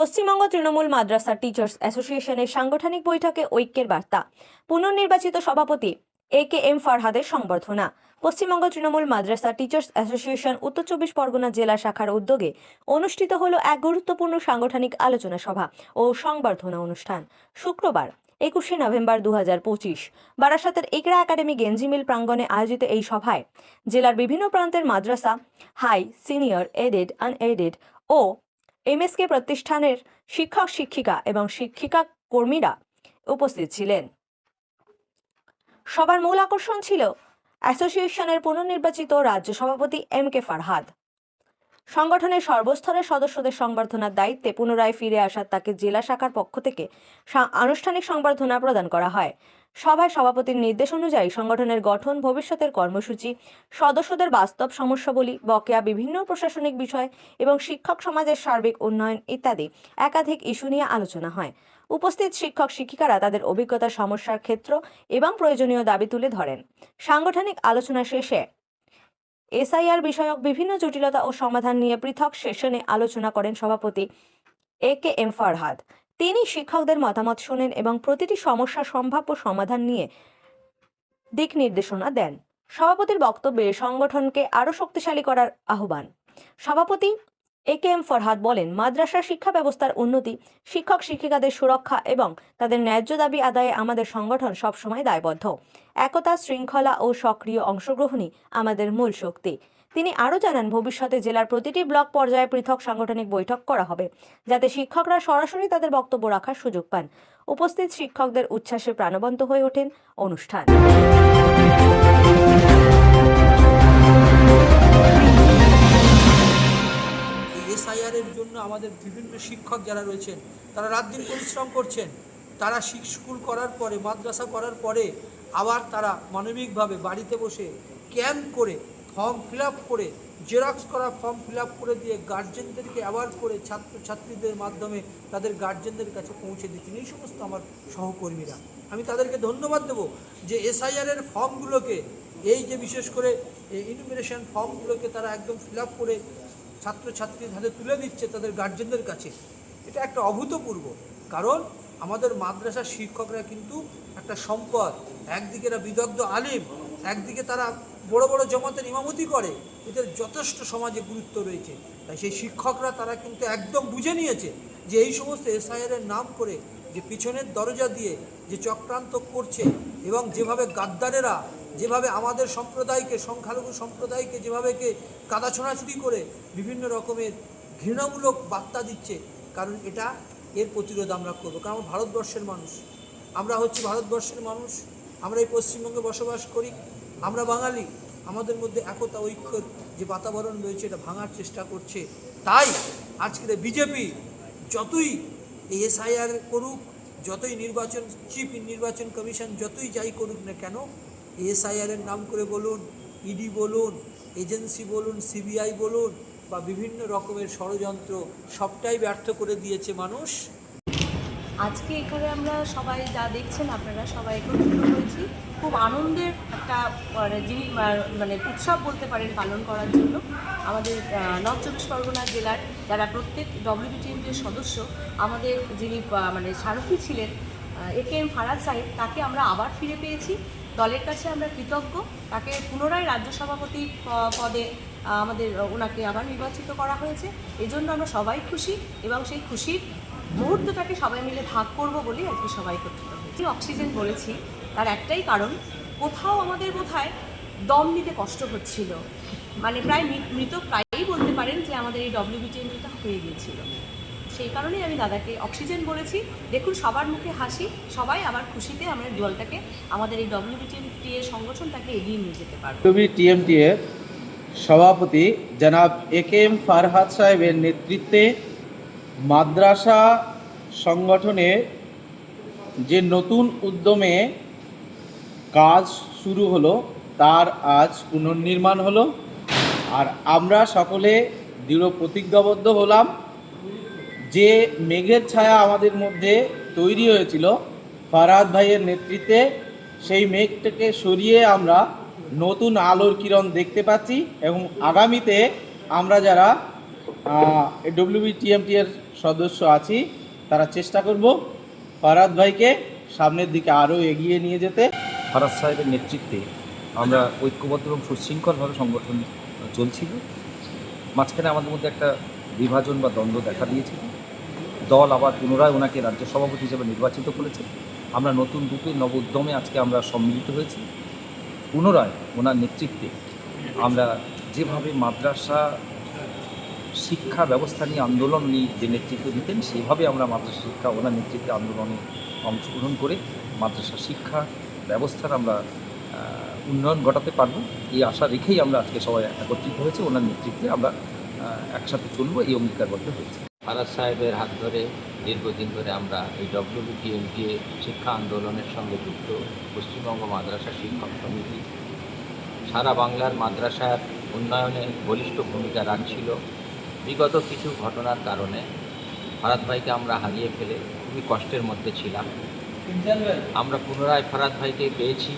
পশ্চিমবঙ্গ তৃণমূল মাদ্রাসা teachers অ্যাসোসিয়েশনের সাংগঠনিক বৈঠকে ঐক্যের বার্তা। পুনর্নির্বাচিত সভাপতি এ কে এম ফারহাদের সংবর্ধনা। পশ্চিমবঙ্গ তৃণমূল মাদ্রাসা টিচার্স অ্যাসোসিয়েশন উত্তর চব্বিশ পরগনা জেলা শাখার উদ্যোগে অনুষ্ঠিত হলো এক গুরুত্বপূর্ণ সাংগঠনিক আলোচনা সভা ও সংবর্ধনা অনুষ্ঠান। শুক্রবার, একুশে নভেম্বর দু হাজার পঁচিশ, বারাসাতের ইকরা একাডেমি গেঞ্জিমিল প্রাঙ্গণে আয়োজিত এই সভায় জেলার বিভিন্ন প্রান্তের মাদ্রাসা, হাই, সিনিয়র, এডেড, আনএডেড ও এমএসকে প্রতিষ্ঠানের শিক্ষক, শিক্ষিকা এবং শিক্ষিকা কর্মীরা উপস্থিত ছিলেন। সবার মূল আকর্ষণ ছিল অ্যাসোসিয়েশনের পুনর্নির্বাচিত রাজ্য সভাপতি এম কে ফারহাদ। সংগঠনের সর্বস্তরের সদস্যদের সংবর্ধনার দায়িত্বে পুনরায় ফিরে আসার তাকে জেলা শাখার পক্ষ থেকে আনুষ্ঠানিক সংবর্ধনা প্রদান করা হয়। সভায় সভাপতির নির্দেশ অনুযায়ী সংগঠনের গঠন, ভবিষ্যতের কর্মসূচি, সদস্যদের বাস্তব সমস্যাবলী, বকেয়া বিভিন্ন প্রশাসনিক বিষয় এবং শিক্ষক সমাজের সার্বিক উন্নয়ন ইত্যাদি একাধিক ইস্যু নিয়ে আলোচনা হয়। উপস্থিত শিক্ষক শিক্ষিকারা তাদের অভিজ্ঞতা, সমস্যার ক্ষেত্র এবং প্রয়োজনীয় দাবি তুলে ধরেন। সাংগঠনিক আলোচনা শেষে এসআইআর বিষয়ক বিভিন্ন জটিলতা ও সমাধান নিয়ে পৃথক সেশনে আলোচনা করেন সভাপতি এ কে এম ফারহাদ। তিনি শিক্ষকদের মতামত শোনেন এবং প্রতিটি সমস্যা সম্ভাব্য সমাধান নিয়ে দিক নির্দেশনা দেন। সভাপতির বক্তব্যে সংগঠনকে আরও শক্তিশালী করার আহ্বান। সভাপতি এ কে এম ফরহাদ বলেন মাদ্রাসা শিক্ষা ব্যবস্থার উন্নতি, শিক্ষক শিক্ষিকাদের সুরক্ষা এবং তাদের ন্যায্য দাবি আদায়ে আমাদের সংগঠন সবসময় দায়বদ্ধ। একতা, শৃঙ্খলা ও সক্রিয় অংশগ্রহণই আমাদের মূল শক্তি। তিনি আরও জানান, ভবিষ্যতে জেলার প্রতিটি ব্লক পর্যায়ে পৃথক সাংগঠনিক বৈঠক করা হবে, যাতে শিক্ষকরা সরাসরি তাদের বক্তব্য রাখার সুযোগ পান। উপস্থিত শিক্ষকদের উচ্ছ্বাসে প্রাণবন্ত হয়ে ওঠেন অনুষ্ঠান। এসআইআরের জন্য আমাদের বিভিন্ন শিক্ষক যারা রয়েছেন, তারা রাত দিন পরিশ্রম করছেন। তারা স্কুল করার পরে, মাদ্রাসা করার পরে আবার তারা মানবিকভাবে বাড়িতে বসে ক্যাম্প করে ফর্ম ফিল করে জেরক্স করা ফর্ম ফিল করে দিয়ে গার্জেনদেরকে অ্যাওয়ার্ড করে ছাত্রছাত্রীদের মাধ্যমে তাদের গার্জেনদের কাছে পৌঁছে দিচ্ছেন এই সমস্ত আমার সহকর্মীরা। আমি তাদেরকে ধন্যবাদ দেবো যে এসআইআরের ফর্মগুলোকে, এই যে বিশেষ করে ইনুমিনেশন ফর্মগুলোকে তারা একদম ফিল করে ছাত্রছাত্রীর হাতে তুলে দিচ্ছে তাদের গার্জেনদের কাছে। এটা একটা অভূতপূর্ব। কারণ আমাদের মাদ্রাসার শিক্ষকরা কিন্তু একটা সম্পদ। একদিকে এরা বিদগ্ধ আলিম, একদিকে তারা বড় বড় জমাতের ইমামতি করে, এদের যথেষ্ট সমাজে গুরুত্ব রয়েছে। তাই সেই শিক্ষকরা তারা কিন্তু একদম বুঝে নিয়েছে যে এই সমস্ত এসআইআরের নাম করে যে পিছনের দরজা দিয়ে যে চক্রান্ত করছে এবং যেভাবে গাদ্দারেরা, যেভাবে আমাদের সম্প্রদায়কে, সংখ্যালঘু সম্প্রদায়কে যেভাবে কে কাদা ছোঁড়াছুড়ি করে বিভিন্ন রকমের ঘৃণামূলক বার্তা দিচ্ছে, কারণ এটা এর প্রতিরোধ আমরা করব। কারণ ভারতবর্ষের মানুষ। আমরা হচ্ছে ভারতবর্ষের মানুষ। আমরা এই পশ্চিমবঙ্গে বসবাস করি। আমরা বাঙালি, আমাদের মধ্যে একতা ঐক্যর যে বাতাবরণ রয়েছে এটা ভাঙার চেষ্টা করছে। তাই আজকের বিজেপি যতই এই এসআইআর করুক, যতই নির্বাচন চিফ নির্বাচন কমিশন যতই যাই করুক না কেন এসআইআরের নাম করে বলুন ইডি বলুন, এজেন্সি বলুন সিবিআই বলুন, বা বিভিন্ন রকমের ষড়যন্ত্র সবটাই ব্যর্থ করে দিয়েছে মানুষ। আজকে এখানে আমরা সবাই যা দেখছেন, আপনারা সবাই একত্রিত হয়েছি। খুব আনন্দের একটা মানে যিনি মানে উৎসব বলতে পারেন পালন করার জন্য আমাদের নর্থ চব্বিশ পরগনা জেলার যারা প্রত্যেক ডব্লিউবিটিএমের সদস্য, আমাদের যিনি মানে সারথী ছিলেন এ কে এম ফারাজ সাহেব, তাকে আমরা আবার ফিরে পেয়েছি। দলের কাছে আমরা কৃতজ্ঞ। তাকে পুনরায় রাজ্য সভাপতি পদে আমাদের ওনাকে আবার নির্বাচিত করা হয়েছে। এজন্য আমরা সবাই খুশি এবং সেই খুশির মুহূর্তটাকে সবাই মিলে ভাগ করব বলেই আর কি সবাই একত্রিত হয়েছি। অক্সিজেন বলেছি, তার একটাই কারণ, কোথাও আমাদের বোধহয় দম নিতে কষ্ট হচ্ছিল। মানে প্রায় মৃত প্রায়ই বলতে পারেন যে আমাদের এই ডব্লিউবিটিএমটা হয়ে গিয়েছিল। সেই কারণেই আমি দাদাকে অক্সিজেন বলেছি। দেখুন, সবার মুখে হাসি, সবাই আবার খুশিতে আমরা দলটাকে, আমাদের এই ডব্লিউবিটিএমটি এর সংগঠনটাকে এগিয়ে নিয়ে যেতে পারব। এর সভাপতি জনাব এ কে এম ফারহাদ সাহেবের নেতৃত্বে মাদ্রাসা সংগঠনে যে নতুন উদ্যমে কাজ শুরু হলো, তার আজ পুনর্নির্মাণ হলো। আর আমরা সকলে দৃঢ় প্রতিজ্ঞাবদ্ধ হলাম। যে মেঘের ছায়া আমাদের মধ্যে তৈরি হয়েছিল, ফারাদ ভাইয়ের নেতৃত্বে, সেই মেঘটাকে সরিয়ে আমরা নতুন আলোর কিরণ দেখতে পাচ্ছি এবং আগামীতে আমরা যারা ডব্লিউবি টিএমটি এর সদস্য আছি, তারা চেষ্টা করব ফারাদ ভাইকে সামনের দিকে আরও এগিয়ে নিয়ে যেতে। ফারাজ সাহেবের নেতৃত্বে আমরা ঐক্যবদ্ধ এবং সুশৃঙ্খলভাবে সংগঠন চলছিল। মাঝখানে আমাদের মধ্যে একটা বিভাজন বা দ্বন্দ্ব দেখা দিয়েছিল। দল আবার পুনরায় ওনাকে রাজ্য সভাপতি হিসেবে নির্বাচিত করেছে। আমরা নতুন রূপে, নব উদ্যমে আজকে আমরা সম্মিলিত হয়েছি। পুনরায় ওনার নেতৃত্বে আমরা যেভাবে মাদ্রাসা শিক্ষা ব্যবস্থা নিয়ে আন্দোলন নিয়ে যে নেতৃত্ব দিতেন, সেভাবে আমরা মাদ্রাসা শিক্ষা, ওনার নেতৃত্বে আন্দোলনে অংশগ্রহণ করে মাদ্রাসা শিক্ষা ব্যবস্থার আমরা উন্নয়ন ঘটাতে পারব। এই আশা রেখেই আমরা আজকে সবাই একত্রিত হয়েছে। ওনার নেতৃত্বে আমরা একসাথে চলবো। এই অঙ্গীকারবদ্ধ হয়েছে। ফারাজ সাহেবের হাত ধরে দীর্ঘদিন ধরে আমরা এই ডব্লিউবিটিএমকে শিক্ষা আন্দোলনের সঙ্গে যুক্ত পশ্চিমবঙ্গ মাদ্রাসা শিক্ষক সমিতি। সারা বাংলার মাদ্রাসার উন্নয়নে বলিষ্ঠ ভূমিকা রাখছিল। বিগত কিছু ঘটনার কারণে ফারাদ ভাইকে আমরা হারিয়ে ফেলে খুবই কষ্টের মধ্যে ছিলাম। আমরা পুনরায় ফারাদ ভাইকে পেয়েছি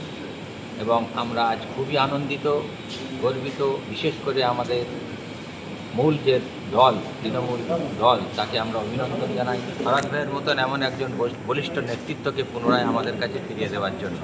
এবং আমরা আজ খুবই আনন্দিত, গর্বিত, বিশেষ করে আমাদের মূল যে দল, তৃণমূল দল, তাকে আমরা অভিনন্দন জানাই। ফারাদ ভাইয়ের মতন এমন একজন বলিষ্ঠ নেতৃত্বকে পুনরায় আমাদের কাছে ফিরিয়ে দেওয়ার জন্য।